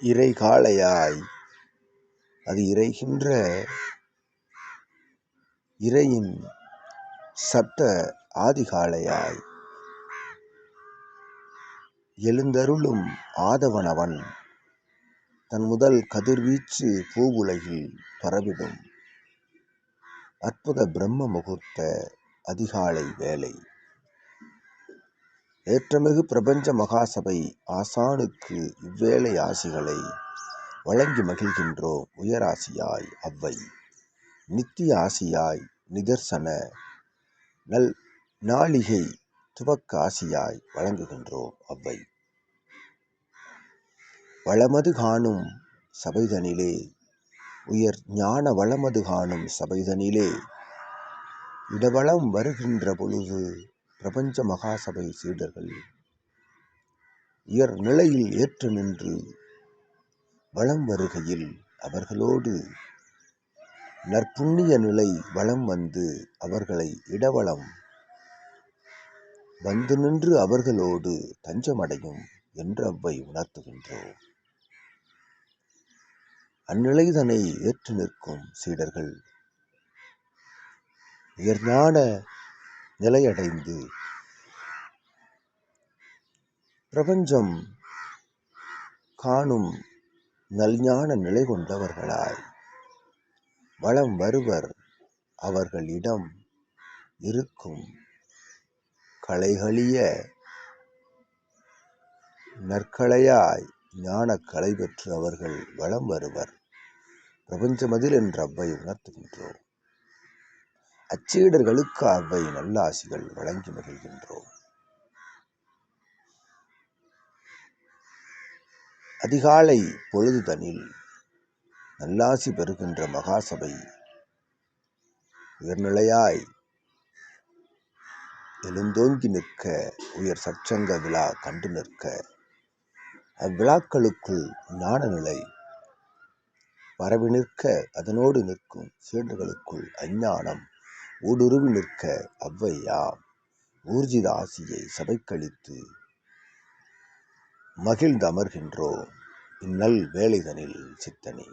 இறைகாளையாய். அது இறைகின்ற இறையின் சத்த ஆதிகாலையாய் எழுந்தருளும் ஆதவனவன் தன் முதல் கதிர்வீச்சு பூவுலகில் பரவிடும். அற்புத பிரம்ம முகூர்த்த அதிகாலை வேலை. ஏற்றமிகு பிரபஞ்ச மகாசபை ஆசானுக்கு இவ்வேளை ஆசிகளை வழங்கி மகிழ்கின்றோம் உயராசியாய் அவ்வை. நித்திய ஆசியாய் நிதர்சன நல் நாளிகை துவக்க ஆசியாய் வழங்குகின்றோம் அவ்வை. வளமது காணும் சபைதனிலே உயர் ஞான வளமது காணும் சபைதனிலே இடவளம் வருகின்ற பொழுது பிரபஞ்ச மகாசபை சீடர்கள் இயர் நிலையில் ஏற்று நின்று வளம் வருகையில் அவர்களோடு நற்புண்ணிய நிலை வளம் வந்து அவர்களை இடவளம் வந்து நின்று அவர்களோடு தஞ்சமடையும் என்று அவ்வை உணர்த்துகின்றோம். அந்நிலைதனை ஏற்று நிற்கும் சீடர்கள் உயர்ஞான நிலையடைந்து. பிரபஞ்சம் காணும் நல்ஞான நிலை கொண்டவர்களாய். வளம் வருவர் அவர்களிடம் இருக்கும் கலைகளிய நற்கலையாய் ஞான கலை பெற்று அவர்கள் வளம் வருவர். பிரபஞ்சமதில் என்ற அவ்வை உணர்த்துகின்றோம். அச்சீடர்களுக்கு அவை நல்லாசிகள் வழங்கி மகிழ்கின்றோம். அதிகாலை பொழுதுதனில் நல்லாசி பெறுகின்ற மகாசபை உயர்நிலையாய் எழுந்தோங்கி நிற்க உயர் சற்சங்க விழா கண்டு நிற்க அவ்விழாக்களுக்குள் ஞான நிலை பரவி நிற்க அதனோடு நிற்கும் சீடர்களுக்குள் அஞ்ஞானம் ஊடுருவி நிற்க அவ்வையாம் ஊர்ஜித ஆசியை சபைக்கழித்து மகிழ்ந்து அமர்கின்றோம் இந்நல் வேலைதனில் சித்தனே.